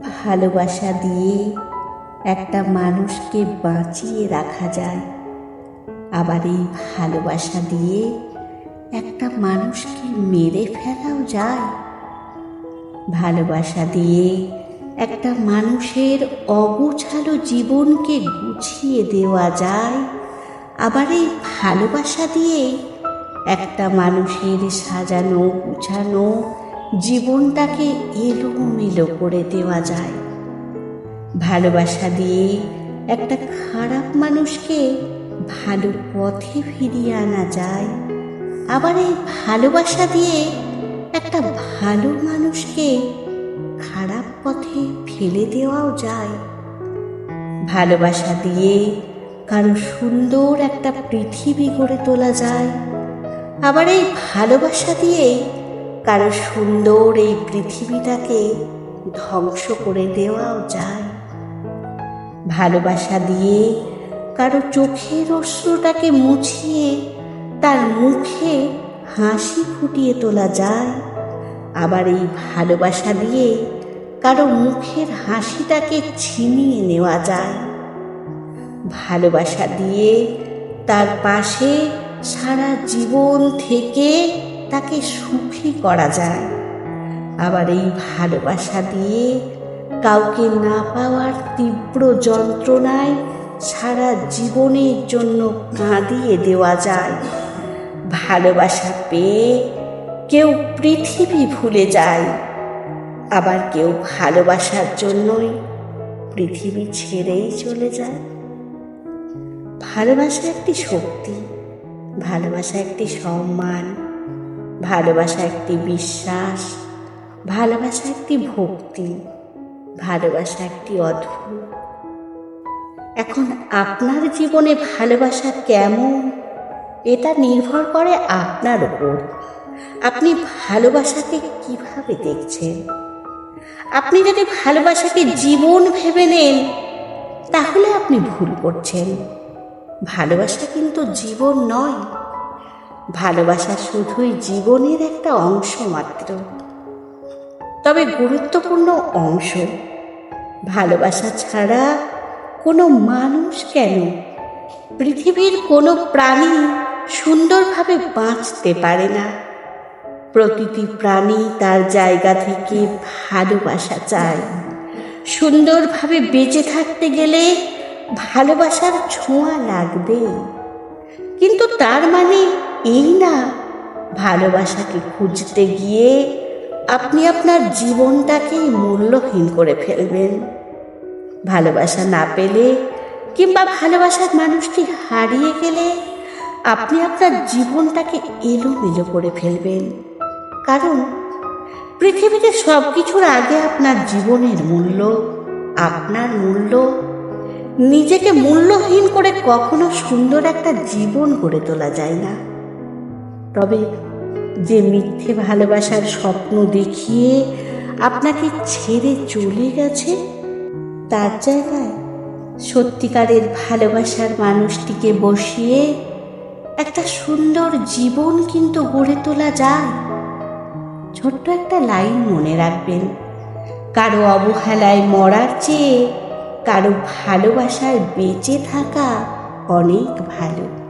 ভালোবাসা দিয়ে একটা মানুষকে বাঁচিয়ে রাখা যায়। আবার এই ভালোবাসা দিয়ে একটা মানুষকে মেরে ফেলাও যায়। ভালোবাসা দিয়ে একটা মানুষের অগুছালো জীবনকে গুছিয়ে দেওয়া যায়। আবার এই ভালোবাসা দিয়ে একটা মানুষের সাজানো, গুছানো জীবনটাকে এলোমেলো করে দেওয়া যায়। ভালোবাসা দিয়ে একটা খারাপ মানুষকে ভালো পথে ফিরিয়ে আনা যায়। আবার এই ভালোবাসা দিয়ে একটা ভালো মানুষকে খারাপ পথে ফেলে দেওয়াও যায়। ভালোবাসা দিয়ে কারও সুন্দর একটা পৃথিবী গড়ে তোলা যায়। আবার এই ভালোবাসা দিয়ে কারও সুন্দর এই পৃথিবীটাকে ধ্বংস করে দেওয়াও যায়। ভালোবাসা দিয়ে কারও চোখের অশ্রুটাকে মুছিয়ে তার মুখে হাসি ফুটিয়ে তোলা যায়। আবার এই ভালোবাসা দিয়ে কারও মুখের হাসিটাকে ছিনিয়ে নেওয়া যায়। ভালোবাসা দিয়ে তার পাশে সারা জীবন থেকে তাকে সুখী করা যায়। আবার এই ভালোবাসা দিয়ে কাউকে না পাওয়ার তীব্র যন্ত্রণায় সারা জীবনের জন্য কাঁদিয়ে দেওয়া যায়। ভালোবাসা পেয়ে কেউ পৃথিবী ভুলে যায়। আবার কেউ ভালোবাসার জন্যই পৃথিবী ছেড়েই চলে যায়। ভালোবাসা একটি শক্তি, ভালোবাসা একটি সম্মান। ভালোবাসা একটি বিশ্বাস, ভালোবাসা একটি ভক্তি, ভালোবাসা একটি অদ্ভুত। এখন আপনার জীবনে ভালোবাসা কেমন? এটা নির্ভর করে আপনার ওপর আপনি ভালোবাসাকে কীভাবে দেখছেন? আপনি যদি ভালোবাসাকে জীবন ভেবে নেন, তাহলে আপনি ভুল করছেন। ভালোবাসা কিন্তু জীবন নয়। ভালোবাসা শুধুই জীবনের একটা অংশ মাত্র। তবে গুরুত্বপূর্ণ অংশ, ভালোবাসা ছাড়া কোনো মানুষ কেন পৃথিবীর কোনো প্রাণী সুন্দরভাবে বাঁচতে পারে না? প্রতিটি প্রাণী তার জায়গা থেকে ভালোবাসা চায়। সুন্দরভাবে বেঁচে থাকতে গেলে ভালোবাসার ছোঁয়া লাগবে কিন্তু তার মানে এই না, ভালোবাসাকে খুঁজতে গিয়ে আপনি আপনার জীবনটাকেই মূল্যহীন করে ফেলবেন। ভালোবাসা না পেলে কিংবা ভালোবাসার মানুষটি হারিয়ে গেলে আপনি আপনার জীবনটাকে এলোমেলো করে ফেলবেন। কারণ পৃথিবীতে সব কিছুর আগে আপনার জীবনের মূল্য, আপনার মূল্য, নিজেকে মূল্যহীন করে কখনো সুন্দর একটা জীবন গড়ে তোলা যায় না। তবে যে মিথ্যে ভালোবাসার স্বপ্ন দেখিয়ে আপনাকে ছেড়ে চলে গেছে, তার জায়গায় সত্যিকারের ভালোবাসার মানুষটিকে বসিয়ে একটা সুন্দর জীবন কিন্তু গড়ে তোলা যায়। ছোট্ট একটা লাইন মনে রাখবেন, কারও অবহেলায় মরার চেয়ে কারও ভালোবাসায় বেঁচে থাকা অনেক ভালো।